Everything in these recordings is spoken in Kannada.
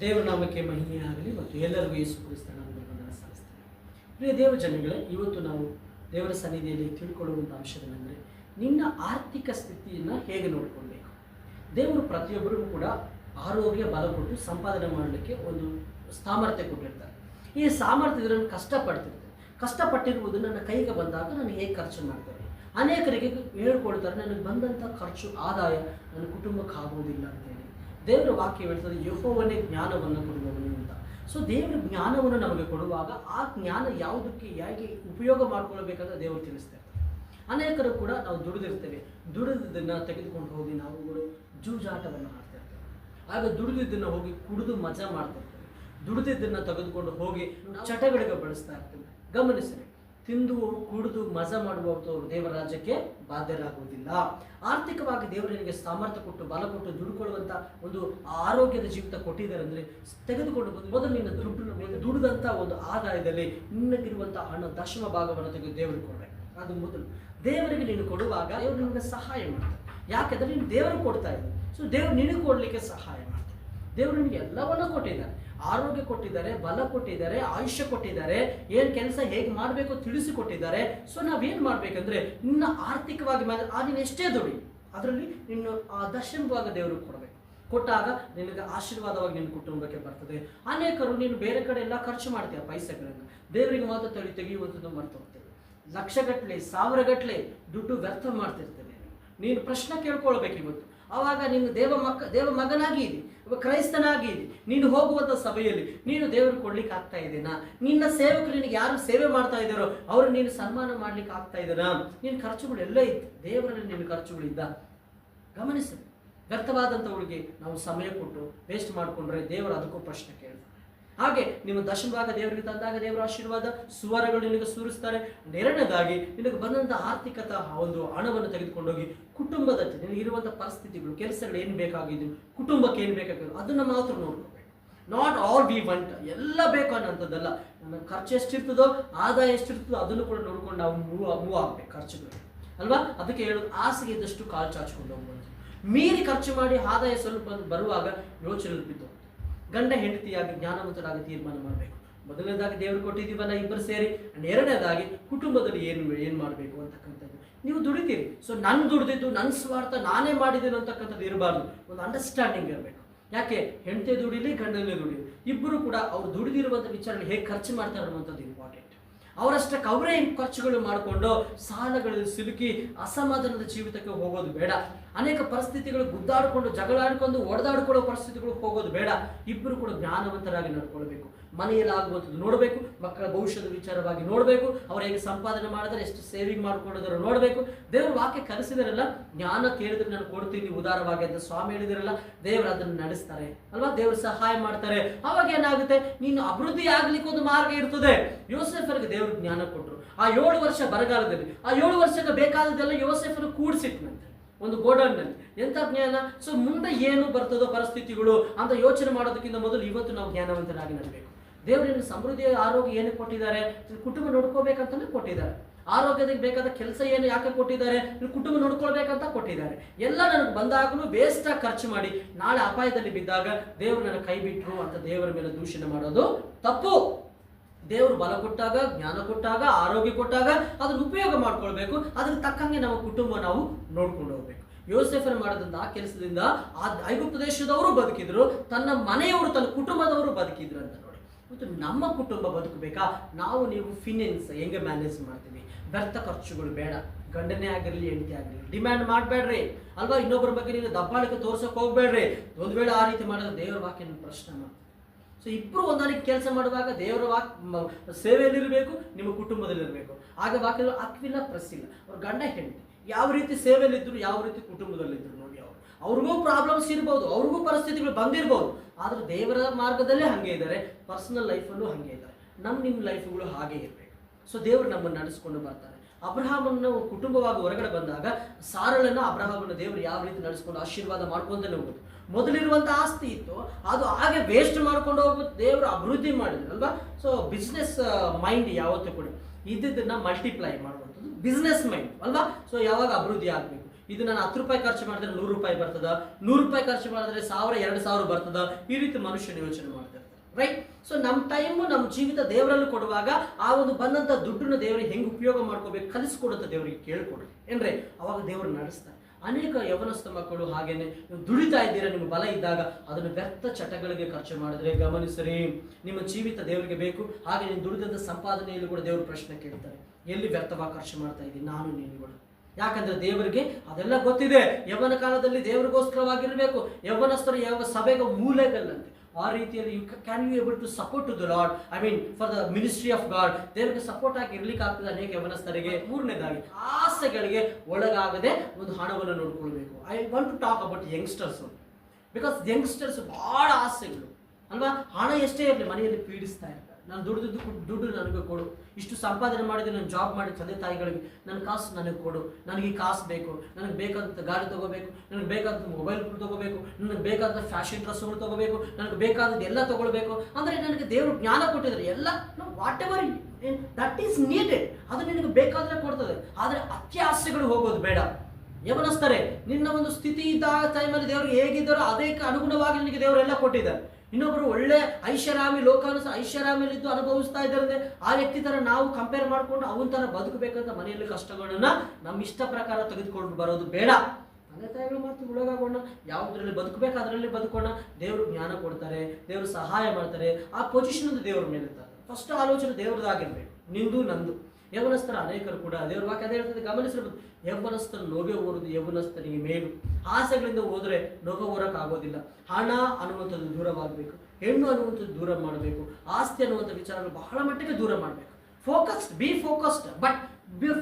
ದೇವರ ನಾಮಕ್ಕೆ ಮಹಿಮೆ ಆಗಲಿ ಮತ್ತು ಎಲ್ಲರಿಗೂ ಯೇಸು ಕ್ರಿಸ್ತ ವಂದನ ಸಲ್ಲಿಸ್ತೇನೆ ಪ್ರಿಯ ದೇವ ಜನಗಳೇ ಇವತ್ತು ನಾವು ದೇವರ ಸನ್ನಿಧಿಯಲ್ಲಿ ತಿಳ್ಕೊಳ್ಳುವಂಥ ಅಂಶವೇನೆಂದರೆ ನಿನ್ನ ಆರ್ಥಿಕ ಸ್ಥಿತಿಯನ್ನು ಹೇಗೆ ನೋಡಿಕೊಳ್ಬೇಕು? ದೇವರು ಪ್ರತಿಯೊಬ್ಬರಿಗೂ ಕೂಡ ಆರೋಗ್ಯ ಬಲ ಕೊಟ್ಟು ಸಂಪಾದನೆ ಮಾಡಲಿಕ್ಕೆ ಒಂದು ಸಾಮರ್ಥ್ಯ ಕೊಟ್ಟಿರ್ತಾರೆ. ಈ ಸಾಮರ್ಥ್ಯ ನಾನು ಕಷ್ಟಪಡ್ತಿರ್ತಾರೆ. ಕಷ್ಟಪಟ್ಟಿರುವುದು ನನ್ನ ಕೈಗೆ ಬಂದಾಗ ನಾನು ಹೇಗೆ ಖರ್ಚು ಮಾಡ್ತೇನೆ? ಅನೇಕರಿಗೆ ಹೇಳ್ಕೊಳ್ತಾರೆ, ನನಗೆ ಬಂದಂಥ ಖರ್ಚು, ಆದಾಯ ನನ್ನ ಕುಟುಂಬಕ್ಕೆ ಆಗುವುದಿಲ್ಲ ಅಂತೇಳಿ ದೇವರ ವಾಕ್ಯ ಹೇಳ್ತದೆ ಯಹೋವನೇ ಜ್ಞಾನವನ್ನು ಕೊಡುವವನು ಅಂತ. ಸೊ ದೇವರ ಜ್ಞಾನವನ್ನು ನಮಗೆ ಕೊಡುವಾಗ ಆ ಜ್ಞಾನ ಯಾವುದಕ್ಕೆ ಹೇಗೆ ಉಪಯೋಗ ಮಾಡ್ಕೊಳ್ಬೇಕಂತ ದೇವರು ತಿಳಿಸ್ತಾರೆ. ಅನೇಕರು ಕೂಡ ನಾವು ದುಡಿದಿರ್ತೇವೆ. ದುಡಿದಿದ್ದನ್ನು ತೆಗೆದುಕೊಂಡು ಹೋಗಿ ನಾವು ಜೂಜಾಟವನ್ನು ಆಡ್ತಾ ಇರ್ತೇವೆ ಆಗ ದುಡಿದಿದ್ದನ್ನು ಹೋಗಿ ಕುಡಿದು ಮಜಾ ಮಾಡ್ತಾ ಇರ್ತೇವೆ ದುಡಿದಿದ್ದನ್ನು ತೆಗೆದುಕೊಂಡು ಹೋಗಿ ಚಟಗಳಿಗೆ ಬಳಸ್ತಾ ಇರ್ತೇವೆ. ಗಮನಿಸಿರಿ. ತಿಂದು ಕುಡಿದು ಮಜಾ ಮಾಡುವವರು ದೇವರ ರಾಜ್ಯಕ್ಕೆ ಬಾಧ್ಯರಾಗುವುದಿಲ್ಲ. ಆರ್ಥಿಕವಾಗಿ ದೇವರಿಗೆ ಸಾಮರ್ಥ್ಯ ಕೊಟ್ಟು, ಬಲ ಕೊಟ್ಟು ದುಡ್ಕೊಳ್ಳುವಂಥ ಒಂದು ಆರೋಗ್ಯದ ಜೀವಿತ ಕೊಟ್ಟಿದ್ದಾರೆ ಅಂದರೆ ತೆಗೆದುಕೊಂಡು ಬಂದು ಮೊದಲು ನಿನ್ನ ದುಡ್ಡು ದುಡಿದಂಥ ಒಂದು ಆದಾಯದಲ್ಲಿ ನಿನ್ನಗಿರುವಂಥ ಹಣ ದಶಮ ಭಾಗವನ್ನು ತೆಗೆದು ದೇವರಿಗೆ ಕೊಡಬೇಕು. ಅದು ಮೊದಲು. ದೇವರಿಗೆ ನೀನು ಕೊಡುವಾಗ ದೇವರು ನಿಮಗೆ ಸಹಾಯ ಮಾಡ್ತಾರೆ. ಯಾಕೆಂದರೆ ನೀನು ದೇವರು ಕೊಡ್ತಾ ಇದ್ದೀನಿ ಸೊ ದೇವರು ನಿನಗೆ ಕೊಡಲಿಕ್ಕೆ ಸಹಾಯ ಮಾಡ್ತಾರೆ. ದೇವರು ನಿನಗೆ ಎಲ್ಲವನ್ನೂ ಕೊಟ್ಟಿದ್ದಾರೆ. ಆರೋಗ್ಯ ಕೊಟ್ಟಿದ್ದಾರೆ, ಬಲ ಕೊಟ್ಟಿದ್ದಾರೆ, ಆಯುಷ್ಯ ಕೊಟ್ಟಿದ್ದಾರೆ, ಏನು ಕೆಲಸ ಹೇಗೆ ಮಾಡಬೇಕು ತಿಳಿಸಿಕೊಟ್ಟಿದ್ದಾರೆ ಸೊ ನಾವೇನು ಮಾಡಬೇಕಂದ್ರೆ, ನಿನ್ನ ಆರ್ಥಿಕವಾಗಿ ಆ ನೀನು ಎಷ್ಟೇ ದುಡಿ, ಅದರಲ್ಲಿ ನಿನ್ನ, ಆ ದಶಮ ಭಾಗ ದೇವರು ಕೊಡಬೇಕು. ಕೊಟ್ಟಾಗ ನಿನಗೆ ಆಶೀರ್ವಾದವಾಗಿ ನಿನ್ನ ಕುಟುಂಬಕ್ಕೆ ಬರ್ತದೆ. ಅನೇಕರು ನೀನು ಬೇರೆ ಕಡೆ ಎಲ್ಲ ಖರ್ಚು ಮಾಡ್ತೀಯ ಪೈಸೆಗಳನ್ನ. ದೇವರಿಗೆ ಮಾತ್ರ ತಳಿ ತೆಗೆಯುವಂಥದ್ದು ಮರ್ತು ಹೋಗ್ತೇವೆ ಲಕ್ಷಗಟ್ಟಲೆ ಸಾವಿರಗಟ್ಟಲೆ ದುಡ್ಡು ವ್ಯರ್ಥ ಮಾಡ್ತಿರ್ತೇನೆ ನೀನು. ಪ್ರಶ್ನೆ ಕೇಳ್ಕೊಳ್ಬೇಕು ಇವತ್ತು. ಆವಾಗ ನಿನ್ನ ದೇವ ಮಕ್ಕ, ದೇವ ಮಗನಾಗಿ ಇದಿ ಕ್ರೈಸ್ತನಾಗಿ ನೀನು ಹೋಗುವಂಥ ಸಭೆಯಲ್ಲಿ ನೀನು ದೇವರು ಕೊಡ್ಲಿಕ್ಕೆ ಆಗ್ತಾ ಇದ್ದೀನಾ? ನಿನ್ನ ಸೇವಕರು ನಿನಗೆ ಯಾರು ಸೇವೆ ಮಾಡ್ತಾ ಇದ್ದಾರೋ ಅವರು ನೀನು ಸನ್ಮಾನ ಮಾಡ್ಲಿಕ್ಕೆ ಆಗ್ತಾ ಇದ್ದೀನಾ ನಿನ್ನ ಖರ್ಚುಗಳು ಎಲ್ಲ ಇತ್ತು ದೇವರಲ್ಲಿ ನಿನ್ನ ಖರ್ಚುಗಳಿದ್ದ ಗಮನಿಸಿ. ವ್ಯರ್ಥವಾದಂಥವ್ರಿಗೆ ನಾವು ಸಮಯ ಕೊಟ್ಟು ವೇಸ್ಟ್ ಮಾಡಿಕೊಂಡ್ರೆ ದೇವರು ಅದಕ್ಕೂ ಪ್ರಶ್ನೆ ಕೇಳ್ತಾರೆ ಹಾಗೆ ನಿಮ್ಮ ದಶಮಭಾಗ ದೇವರಿಗೆ ತಂದಾಗ ದೇವರ ಆಶೀರ್ವಾದ, ಸುವರಗಳು ನಿನಗೆ ಸೂರಿಸ್ತಾರೆ. ಎರಡನೇದಾಗಿ ನಿನಗೆ ಬಂದಂಥ ಆರ್ಥಿಕತ ಒಂದು ಹಣವನ್ನು ತೆಗೆದುಕೊಂಡೋಗಿ ಕುಟುಂಬದ ನಿನಗೆ ಇರುವಂಥ ಪರಿಸ್ಥಿತಿಗಳು, ಕೆಲಸಗಳು ಏನು ಬೇಕಾಗಿದ್ದು, ಕುಟುಂಬಕ್ಕೆ ಏನು ಬೇಕಾಗಿದ್ದು, ಅದನ್ನು ಮಾತ್ರ ನೋಡ್ಕೋಬೇಕು ನಾಟ್ ಆಲ್ ವಿ ವಂಟ್ ಎಲ್ಲ ಬೇಕು ಅನ್ನೋಂಥದ್ದಲ್ಲ. ನನ್ನ ಖರ್ಚು ಎಷ್ಟಿರ್ತದೋ, ಆದಾಯ ಎಷ್ಟಿರ್ತದೋ ಅದನ್ನು ಕೂಡ ನೋಡ್ಕೊಂಡು ನಾವು ಮೂವ್ ಮೂವ್ ಆಗ್ಬೇಕು ಖರ್ಚುಗಳು. ಅಲ್ವಾ? ಅದಕ್ಕೆ ಹೇಳೋದು ಆಸೆಗೆ ಇದ್ದಷ್ಟು ಕಾಲು ಚಾಚ್ಕೊಂಡು ಹೋಗ್ಬೋದು ಮೀರಿ ಖರ್ಚು ಮಾಡಿ ಆದಾಯ ಸ್ವಲ್ಪ ಬರುವಾಗ ಯೋಚನೆ ಬಿದ್ದು ಗಂಡ ಹೆಂಡತಿಯಾಗಿ ಜ್ಞಾನವಂತರಾಗಿ ತೀರ್ಮಾನ ಮಾಡಬೇಕು. ಮೊದಲನೇದಾಗಿ ದೇವರು ಕೊಟ್ಟಿದ್ದೀವಲ್ಲ ಇಬ್ಬರು ಸೇರಿ ಅಂಡ್ ಎರಡನೇದಾಗಿ ಕುಟುಂಬದಲ್ಲಿ ಏನು ಏನು ಮಾಡಬೇಕು ಅಂತಕ್ಕಂಥದ್ದು. ನೀವು ದುಡಿತೀರಿ. ಸೊ ನನ್ನ ದುಡಿದಿದ್ದು ನನ್ನ ಸ್ವಾರ್ಥ ನಾನೇ ಮಾಡಿದ್ದೀನಿ ಅಂತಕ್ಕಂಥದ್ದು ಇರಬಾರ್ದು. ಒಂದು ಅಂಡರ್ಸ್ಟ್ಯಾಂಡಿಂಗ್ ಇರಬೇಕು. ಯಾಕೆ? ಹೆಂಡತಿ ದುಡಿಲಿ, ಗಂಡನೇ ದುಡಿಲಿ. ಇಬ್ಬರು ಕೂಡ ಅವ್ರು ದುಡಿದಿರುವಂಥ ವಿಚಾರಣೆ ಹೇಗೆ ಖರ್ಚು ಮಾಡ್ತಾರೆ ಅನ್ನುವಂಥದ್ದು ಇಂಪಾರ್ಟೆಂಟ್ ಅವರಷ್ಟಕ್ಕೆ ಅವರೇ ಖರ್ಚುಗಳು ಮಾಡಿಕೊಂಡು ಸಾಲಗಳಲ್ಲಿ ಸಿಲುಕಿ ಅಸಮಾಧಾನದ ಜೀವಿತಕ್ಕೆ ಹೋಗೋದು ಬೇಡ. ಅನೇಕ ಪರಿಸ್ಥಿತಿಗಳು ಗುದ್ದಾಡಿಕೊಂಡು ಜಗಳಾಡಿಕೊಂಡು ಒಡೆದಾಡಿಕೊಳ್ಳೋ ಪರಿಸ್ಥಿತಿಗಳು ಹೋಗೋದು ಬೇಡ. ಇಬ್ಬರು ಕೂಡ ಜ್ಞಾನವಂತರಾಗಿ ನಡ್ಕೊಳ್ಬೇಕು. ಮನೆಯಲ್ಲಿ ಆಗುವಂಥದ್ದು ನೋಡಬೇಕು, ಮಕ್ಕಳ ಭವಿಷ್ಯದ ವಿಚಾರವಾಗಿ ನೋಡಬೇಕು, ಅವ್ರು ಹೇಗೆ ಸಂಪಾದನೆ ಮಾಡಿದ್ರೆ ಎಷ್ಟು ಸೇವಿಂಗ್ ಮಾಡಿಕೊಂಡಿದ್ರು ನೋಡಬೇಕು. ದೇವರು ವಾಕ್ಯ ಕಲಿಸಿದರಲ್ಲ, ಜ್ಞಾನ ಕೇಳಿದ್ರೆ ನಾನು ಕೊಡ್ತೀನಿ ಉದಾರವಾಗಿ ಅಂತ ಸ್ವಾಮಿ ಹೇಳಿದಿರಲ್ಲ, ದೇವರು ಅದನ್ನು ನಡೆಸ್ತಾರೆ. ಅಲ್ವಾ? ದೇವರು ಸಹಾಯ ಮಾಡ್ತಾರೆ. ಅವಾಗ ಏನಾಗುತ್ತೆ? ನೀನು ಅಭಿವೃದ್ಧಿ ಆಗ್ಲಿಕ್ಕೆ ಒಂದು ಮಾರ್ಗ ಇರ್ತದೆ. ಯೋಸೆಫರಿಗೆ ದೇವರು ಜ್ಞಾನ ಕೊಟ್ಟರು ಆ ಏಳು ವರ್ಷ ಬರಗಾಲದಲ್ಲಿ, ಆ ಏಳು ವರ್ಷಕ್ಕೆ ಬೇಕಾದದೆಲ್ಲ ಯೋಸೆಫರು ಕೂಡಿಸಿಟ್ನಂತೆ, ಒಂದು ಗೋಡನ್ನಲ್ಲಿ. ಎಂಥ ಜ್ಞಾನ? ಸೊ ಮುಂದೆ ಏನು ಬರ್ತದೋ ಪರಿಸ್ಥಿತಿಗಳು ಅಂತ ಯೋಚನೆ ಮಾಡೋದಕ್ಕಿಂತ ಮೊದಲು ಇವತ್ತು ನಾವು ಜ್ಞಾನವಂತರಾಗಿ ನಡಬೇಕು. ದೇವರಿನ ಸಮೃದ್ಧಿ ಆರೋಗ್ಯ ಏನು ಕೊಟ್ಟಿದ್ದಾರೆ? ಕುಟುಂಬ ನೋಡ್ಕೋಬೇಕಂತಲೇ ಕೊಟ್ಟಿದ್ದಾರೆ. ಆರೋಗ್ಯದಕ್ಕೆ ಬೇಕಾದ ಕೆಲಸ ಏನು ಯಾಕೆ ಕೊಟ್ಟಿದ್ದಾರೆ? ಕುಟುಂಬ ನೋಡ್ಕೊಳ್ಬೇಕಂತ ಕೊಟ್ಟಿದ್ದಾರೆ. ಎಲ್ಲ ನನಗೆ ಬಂದಾಗಲೂ ವೇಸ್ಟಾಗಿ ಖರ್ಚು ಮಾಡಿ ನಾಳೆ ಅಪಾಯದಲ್ಲಿ ಬಿದ್ದಾಗ ದೇವರು ನನ್ನ ಕೈ ಬಿಟ್ಟರು ಅಂತ ದೇವರ ಮೇಲೆ ದೂಷಣೆ ಮಾಡೋದು ತಪ್ಪು. ದೇವರು ಬಲ ಕೊಟ್ಟಾಗ, ಜ್ಞಾನ ಕೊಟ್ಟಾಗ, ಆರೋಗ್ಯ ಕೊಟ್ಟಾಗ ಅದನ್ನು ಉಪಯೋಗ ಮಾಡ್ಕೊಳ್ಬೇಕು. ಅದಕ್ಕೆ ತಕ್ಕಂಗೆ ನಮ್ಮ ಕುಟುಂಬ ನಾವು ನೋಡ್ಕೊಂಡು ಹೋಗ್ಬೇಕು. ಯೋಸೆಫನ್ ಮಾಡಿದಂಥ ಕೆಲಸದಿಂದ ಆ ಐಗುಪ್ತ ದೇಶದವರು ಬದುಕಿದ್ರು. ತನ್ನ ಮನೆಯವರು, ತನ್ನ ಕುಟುಂಬದವರು ಬದುಕಿದ್ರು ಅಂತ. ಮತ್ತು ನಮ್ಮ ಕುಟುಂಬ ಬದುಕಬೇಕಾ? ನಾವು ನೀವು ಫಿನೆನ್ಸ್ ಹೆಂಗೆ ಮ್ಯಾನೇಜ್ ಮಾಡ್ತೀವಿ? ವ್ಯರ್ಥ ಖರ್ಚುಗಳು ಬೇಡ. ಗಂಡನೇ ಆಗಿರಲಿ, ಹೆಂಡತಿ ಆಗಿರಲಿ ಡಿಮ್ಯಾಂಡ್ ಮಾಡಬೇಡ್ರಿ. ಅಲ್ವಾ? ಇನ್ನೊಬ್ಬರ ಬಗ್ಗೆ ನೀವು ದಬ್ಬಾಳಿಕೆ ತೋರ್ಸೋಕೆ ಹೋಗ್ಬೇಡ್ರಿ. ಒಂದು ವೇಳೆ ಆ ರೀತಿ ಮಾಡಿದ್ರೆ ದೇವರ ವಾಕ್ಯ ನಿಮ್ಗೆ ಪ್ರಶ್ನೆ ಸೊ ಇಬ್ಬರು ಹೊಂದಾಣಿಕೆ ಕೆಲಸ ಮಾಡುವಾಗ ದೇವರ ವಾಕ್ ಸೇವೆಯಲ್ಲಿರಬೇಕು, ನಿಮ್ಮ ಕುಟುಂಬದಲ್ಲಿರಬೇಕು. ಆಗ ವಾಕ್ಯದಲ್ಲಿ ಅಕ್ವಿಲ್ಲ ಪ್ರಸಿಲ್ಲ ಅವ್ರ ಗಂಡ ಹೆಂಡತಿ. ಯಾವ ರೀತಿ ಸೇವೆಯಲ್ಲಿದ್ದರು ಯಾವ ರೀತಿ ಕುಟುಂಬದಲ್ಲಿದ್ದರು ಅವ್ರಿಗೂ ಪ್ರಾಬ್ಲಮ್ಸ್ ಇರ್ಬೋದು, ಅವ್ರಿಗೂ ಪರಿಸ್ಥಿತಿಗಳು ಬಂದಿರ್ಬೋದು, ಆದರೆ ದೇವರ ಮಾರ್ಗದಲ್ಲೇ ಹಾಗೆ ಇದ್ದಾರೆ ಪರ್ಸನಲ್ ಲೈಫಲ್ಲೂ ಹಾಗೆ ಇದ್ದಾರೆ. ನಮ್ಮ ನಿಮ್ಮ ಲೈಫ್ಗಳು ಹಾಗೆ ಇರಬೇಕು. ಸೊ ದೇವರು ನಮ್ಮನ್ನು ನಡೆಸ್ಕೊಂಡು ಬರ್ತಾರೆ. ಅಬ್ರಹಾಮನ್ನು ಕುಟುಂಬವಾಗಿ ಹೊರಗಡೆ ಬಂದಾಗ, ಸಾರಳನ್ನು ಅಬ್ರಹಾಮನ ದೇವರು ಯಾವ ರೀತಿ ನಡೆಸ್ಕೊಂಡು ಆಶೀರ್ವಾದ ಮಾಡ್ಕೊಂತಾನೆ ಹೋಗ್ಬೋದು. ಮೊದಲಿರುವಂಥ ಆಸ್ತಿ ಇತ್ತು, ಅದು ಹಾಗೆ ವೇಸ್ಟ್ ಮಾಡ್ಕೊಂಡು ಹೋಗ್ಬೋದು ದೇವರು ಅಭಿವೃದ್ಧಿ ಮಾಡಿದ್ರು, ಅಲ್ವಾ? ಸೊ ಬಿಸ್ನೆಸ್ ಮೈಂಡ್ ಯಾವತ್ತೂ ಕೂಡ ಇದ್ದಿದ್ದನ್ನು ಮಲ್ಟಿಪ್ಲೈ ಮಾಡುವಂಥದ್ದು ಬಿಸ್ನೆಸ್ ಮೈಂಡ್ ಅಲ್ವಾ? ಸೊ ಯಾವಾಗ ಅಭಿವೃದ್ಧಿ ಆಗಬೇಕು? ಇದು ನಾನು ಹತ್ತು ರೂಪಾಯಿ ಖರ್ಚು ಮಾಡಿದ್ರೆ ನೂರು ರೂಪಾಯಿ ಬರ್ತದ, ನೂರು ರೂಪಾಯಿ ಖರ್ಚು ಮಾಡಿದ್ರೆ ಸಾವಿರ, ಎರಡು ಸಾವಿರ ಬರ್ತದ, ಈ ರೀತಿ ಮನುಷ್ಯ ಯೋಚನೆ ಮಾಡ್ತಿರ್ತಾರೆ ರೈಟ್ ಸೊ ನಮ್ಮ ಟೈಮು ನಮ್ಮ ಜೀವಿತ ದೇವರಲ್ಲಿ ಕೊಡುವಾಗ ಆ ಒಂದು ಬಂದಂಥ ದುಡ್ಡನ್ನು ದೇವರಿಗೆ ಹೆಂಗೆ ಉಪಯೋಗ ಮಾಡ್ಕೋಬೇಕು ಕಲಿಸ್ಕೊಡುತ್ತ ದೇವರಿಗೆ ಕೇಳ್ಕೊಡ್ರಿ. ಏನ್ರಿ? ಅವಾಗ ದೇವರು ನಡೆಸ್ತಾರೆ. ಅನೇಕ ಯವನಸ್ಥ ಮಕ್ಕಳು ಹಾಗೇನೆ ದುಡಿತಾ ಇದ್ದೀರಾ, ನಿಮ್ಮ ಬಲ ಇದ್ದಾಗ ಅದನ್ನು ವ್ಯರ್ಥ ಚಟಗಳಿಗೆ ಖರ್ಚು ಮಾಡಿದ್ರೆ ಗಮನಿಸಿರಿ, ನಿಮ್ಮ ಜೀವಿತ ದೇವರಿಗೆ ಬೇಕು, ಹಾಗೆ ನೀವು ದುಡಿದಂಥ ಸಂಪಾದನೆಯಲ್ಲಿ ಕೂಡ ದೇವರು ಪ್ರಶ್ನೆ ಕೇಳ್ತಾರೆ. ಎಲ್ಲಿ ವ್ಯರ್ಥವಾಗಿ ಖರ್ಚು ಮಾಡ್ತಾ ಇದ್ದೀನಿ ನಾನು ನೀನುಗಳು ಯಾಕಂದ್ರೆ ದೇವರಿಗೆ ಅದೆಲ್ಲ ಗೊತ್ತಿದೆ. ಯವನ ಕಾಲದಲ್ಲಿ ದೇವರಿಗೋಸ್ಕರವಾಗಿರಬೇಕು. ಯವನಸ್ಥರು ಯಾವ ಸಭೆಗೆ ಮೂಲೆಗಲ್ಲಂತೆ. ಆ ರೀತಿಯಲ್ಲಿ you can you able to support to the lord I mean for the ministry of God ದೇವರಿಗೆ ಸಪೋರ್ಟ್ ಆಗಿ ಇರ್ಲಿಕ್ಕೆ ಆಗ್ತದೆ ಅನೇಕ ಯವನಸ್ಥರಿಗೆ. ಮೂರನೇದಾಗಿ, ಆಸೆಗಳಿಗೆ ಒಳಗಾಗದೆ ಒಂದು ಹಣವನ್ನು ನೋಡ್ಕೊಳ್ಬೇಕು. I want to talk about youngsters because youngsters ಭಾಳ ಆಸೆಗಳು. ಅಲ್ವಾ? ಹಣ ಎಷ್ಟೇ ಇರಲಿ, ಮನೆಯಲ್ಲಿ ಪೀಡಿಸ್ತಾ ಇರ್ತಾರೆ. ನಾನು ದುಡ್ದು ದುಡ್ಡು ನನಗೆ ಕೊಡು. ಇಷ್ಟು ಸಂಪಾದನೆ ಮಾಡಿದ್ರೆ ನಾನು ಜಾಬ್ ಮಾಡಿ ತಂದೆ ತಾಯಿಗಳಿಗೆ ನನ್ನ ಕಾಸು ನನಗೆ ಕೊಡು. ನನಗೆ ಈ ಕಾಸು ಬೇಕು. ನನಗೆ ಬೇಕಾದಂಥ ಗಾಡಿ ತಗೋಬೇಕು. ನನಗೆ ಬೇಕಾದಂಥ ಮೊಬೈಲ್ಗಳು ತಗೋಬೇಕು. ನನಗೆ ಬೇಕಾದಂಥ ಫ್ಯಾಷನ್ ಡ್ರೆಸ್ಗಳು ತಗೋಬೇಕು. ನನಗೆ ಬೇಕಾದದ್ದು ಎಲ್ಲ ತೊಗೊಳ್ಬೇಕು. ಅಂದರೆ ನನಗೆ ದೇವರು ಜ್ಞಾನ ಕೊಟ್ಟಿದ್ದಾರೆ. ಎಲ್ಲ whatever that is needed ಅದು ನಿನಗೆ ಬೇಕಾದರೆ ಕೊಡ್ತದೆ. ಆದರೆ ಅತ್ಯಾಸೆಗಳು ಹೋಗೋದು ಬೇಡ. ಯಮನಸ್ತಾರೆ ನಿನ್ನ ಒಂದು ಸ್ಥಿತಿ ಇದ್ದ ಟೈಮಲ್ಲಿ ದೇವರು ಹೇಗಿದ್ದಾರೋ ಅದಕ್ಕೆ ಅನುಗುಣವಾಗಿ ನಿನಗೆ ದೇವರೆಲ್ಲ ಕೊಟ್ಟಿದ್ದಾರೆ. ಇನ್ನೊಬ್ಬರು ಒಳ್ಳೆ ಐಷಾರಾಮಿ ಲೋಕಾನು ಸಹ ಐಷಾರಾಮಿಯಲ್ಲಿದ್ದು ಅನುಭವಿಸ್ತಾ ಇದ್ದಾರೆ ಆ ವ್ಯಕ್ತಿ ತರ ನಾವು ಕಂಪೇರ್ ಮಾಡ್ಕೊಂಡು ಅವನ ತರ ಬದುಕಬೇಕಂತ ಮನೆಯಲ್ಲಿ ಕಷ್ಟಗಳನ್ನ ನಮ್ಮ ಇಷ್ಟ ಪ್ರಕಾರ ತೆಗೆದುಕೊಂಡು ಬರೋದು ಬೇಡ. ತಂದೆ ತಾಯಿಗಳು ಮಾತು ಒಳಗಾಗೋಣ. ಯಾವುದರಲ್ಲಿ ಬದುಕಬೇಕು, ಅದರಲ್ಲಿ ಬದುಕೋಣ. ದೇವರು ಜ್ಞಾನ ಕೊಡ್ತಾರೆ, ದೇವರು ಸಹಾಯ ಮಾಡ್ತಾರೆ. ಆ ಪೊಸಿಷನ್ ದೇವ್ರ ಮೇಲೆ ಫಸ್ಟ್ ಆಲೋಚನೆ ದೇವರದಾಗಿರ್ಬೇಕು ನಿಂದು, ನಂದು. ಯೌವನಸ್ಥರ ಅನೇಕರು ಕೂಡ ದೇವರ ವಾಕ್ಯ ಅದೇ ಹೇಳ್ತದೆ, ಗಮನಿಸಿರ್ಬೋದು. ಯವನಸ್ಥರ ನೋಗೆ ಓರುದು ಯೌವನಸ್ಥನಿಗೆ ಮೇಲು. ಆಸೆಗಳಿಂದ ಹೋದರೆ ನೋಗ ಓರಕ್ಕಾಗೋದಿಲ್ಲ ಹಣ ಅನ್ನುವಂಥದ್ದು ದೂರವಾಗಬೇಕು ಹೆಣ್ಣು ಅನ್ನುವಂಥದ್ದು ದೂರ ಮಾಡಬೇಕು. ಆಸ್ತಿ ಅನ್ನುವಂಥ ವಿಚಾರಗಳು ಬಹಳ ಮಟ್ಟಿಗೆ ದೂರ ಮಾಡಬೇಕು. Focused be focused but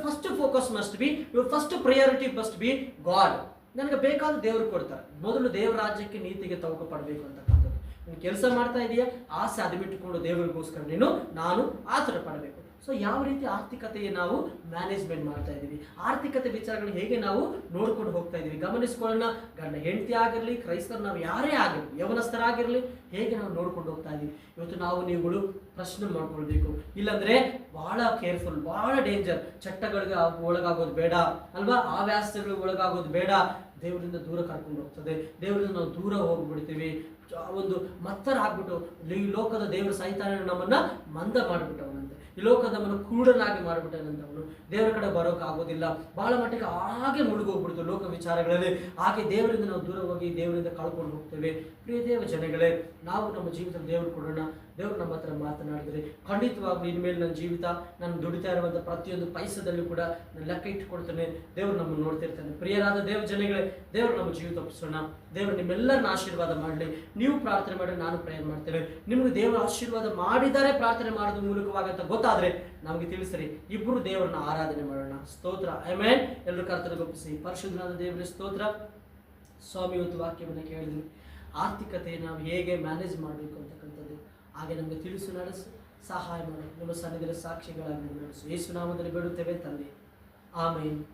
first focus must be your first priority must be God ನನಗೆ ಬೇಕಾದ ದೇವರು ಕೊಡ್ತಾರೆ. ಮೊದಲು ದೇವರ ರಾಜ್ಯಕ್ಕೆ ನೀತಿಗೆ ತವಕ ಪಡಬೇಕು ಅಂತಕ್ಕಂಥದ್ದು. ನೀನು ಕೆಲಸ ಮಾಡ್ತಾ ಇದೆಯಾ? ಆಸೆ ಅದು ಬಿಟ್ಟುಕೊಂಡು ದೇವರಿಗೋಸ್ಕರ ನೀನು, ನಾನು ಆತುರ ಪಡಬೇಕು. ಸೊ ಯಾವ ರೀತಿ ಆರ್ಥಿಕತೆಗೆ ನಾವು ಮ್ಯಾನೇಜ್ಮೆಂಟ್ ಮಾಡ್ತಾ ಇದ್ದೀವಿ? ಆರ್ಥಿಕತೆ ವಿಚಾರಗಳನ್ನ ಹೇಗೆ ನಾವು ನೋಡ್ಕೊಂಡು ಹೋಗ್ತಾ ಇದ್ದೀವಿ? ಗಮನಿಸ್ಕೊಳ್ಳೋಣ. ಗಂಡ ಹೆಂಡತಿ ಆಗಿರಲಿ, ಕ್ರೈಸ್ತರು ನಾವು ಯಾರೇ ಆಗಿರಲಿ, ಯವನಸ್ಥರಾಗಿರಲಿ, ಹೇಗೆ ನಾವು ನೋಡ್ಕೊಂಡು ಹೋಗ್ತಾ ಇದ್ದೀವಿ? ಇವತ್ತು ನಾವು ನೀವುಗಳು ಪ್ರಶ್ನೆ ಮಾಡ್ಕೊಳ್ಬೇಕು ಇಲ್ಲಾಂದ್ರೆ ಬಹಳ ಕೇರ್ಫುಲ್ ಬಹಳ ಡೇಂಜರ್ ಚಟ್ಟಗಳಿಗೆ ಒಳಗಾಗೋದು ಬೇಡ, ಅಲ್ವಾ? ಆ ವ್ಯಾಸಗಳಿಗೆ ಒಳಗಾಗೋದು ಬೇಡ. ದೇವರಿಂದ ದೂರ ಕರ್ಕೊಂಡು ಹೋಗ್ತದೆ. ದೇವರಿಂದ ನಾವು ದೂರ ಹೋಗ್ಬಿಡ್ತೀವಿ. ಒಂದು ಮತ್ತರ ಹಾಕ್ಬಿಟ್ಟು ಈ ಲೋಕದ ದೇವರ ಸೈತಾನ ನಮ್ಮನ್ನ ಮಂದ ಮಾಡಿಬಿಟ್ಟವನಂತೆ. ಈ ಲೋಕದ ನಮ್ಮನ್ನು ಮಾಡಿಬಿಟ್ಟನಂತೆ ಅವನು ದೇವರ ಕಡೆ ಬರೋಕೆ ಆಗೋದಿಲ್ಲ ಬಹಳ ಮಟ್ಟಿಗೆ ಹಾಗೆ ಮುಳುಗೋಗ್ಬಿಡ್ತು ಲೋಕ ವಿಚಾರಗಳಲ್ಲಿ. ಹಾಗೆ ದೇವರಿಂದ ನಾವು ದೂರ ಹೋಗಿ ದೇವರಿಂದ ಕಳ್ಕೊಂಡು ಹೋಗ್ತೇವೆ. ಪ್ರಿಯ ದೇವ ಜನಗಳೇ, ನಾವು ನಮ್ಮ ಜೀವಿತ ದೇವರು ಕೊಡೋಣ. ದೇವರು ನಮ್ಮ ಹತ್ರ ಮಾತನಾಡಿದರೆ ಖಂಡಿತವಾಗ್ಲೂ ಇನ್ಮೇಲೆ ನನ್ನ ಜೀವಿತ, ನಾನು ದುಡಿತಾ ಇರುವಂಥ ಪ್ರತಿಯೊಂದು ಪೈಸದಲ್ಲೂ ಕೂಡ ನಾನು ಲೆಕ್ಕ ಇಟ್ಟುಕೊಡ್ತೇನೆ ದೇವರು ನಮ್ಮನ್ನು ನೋಡ್ತಿರ್ತಾನೆ ಪ್ರಿಯರಾದ ದೇವ ಜನಗಳೇ, ದೇವರು ನಮ್ಮ ಜೀವಿತ ಒಪ್ಪಿಸೋಣ. ದೇವರು ನಿಮ್ಮೆಲ್ಲರನ್ನ ಆಶೀರ್ವಾದ ಮಾಡಲಿ. ನೀವು ಪ್ರಾರ್ಥನೆ ಮಾಡಿ ನಾನು ಪ್ರಯತ್ನ ಮಾಡ್ತೇನೆ. ನಿಮಗೆ ದೇವರ ಆಶೀರ್ವಾದ ಮಾಡಿದರೆ ಪ್ರಾರ್ಥನೆ ಮಾಡೋದು ಮೂಲಕವಾಗಂತ ಗೊತ್ತಾದರೆ ನಮಗೆ ತಿಳಿಸ್ರಿ ಇಬ್ಬರು ದೇವರನ್ನ ಆರಾಧನೆ ಮಾಡೋಣ. ಸ್ತೋತ್ರ. ಐ ಮೇನ್ ಎಲ್ಲರೂ ಕರ್ತನ ಗೊಪ್ಪಿಸಿ ಪರಿಶುದ್ಧನಾದ ದೇವರ, ಸ್ತೋತ್ರ. ಸ್ವಾಮಿ ಒಂದು ವಾಕ್ಯವನ್ನು ಕೇಳಿದ್ವಿ ಆರ್ಥಿಕತೆ ನಾವು ಹೇಗೆ ಮ್ಯಾನೇಜ್ ಮಾಡಬೇಕು ಅಂತಕ್ಕಂಥದ್ದು. ಹಾಗೆ ನಮಗೆ ತಿಳಿಸು ನಡೆಸು. ಸಹಾಯ ಮಾಡಿ. ನಿಮ್ಮ ಸನ್ನಿಧಿರ ಸಾಕ್ಷಿಗಳಾಗಿ ನಡೆಸು. ಯೇಸು ನಾಮದಲ್ಲಿ ಬೇಡುತ್ತೇವೆ ತಂದೆ. ಆಮೇನ್.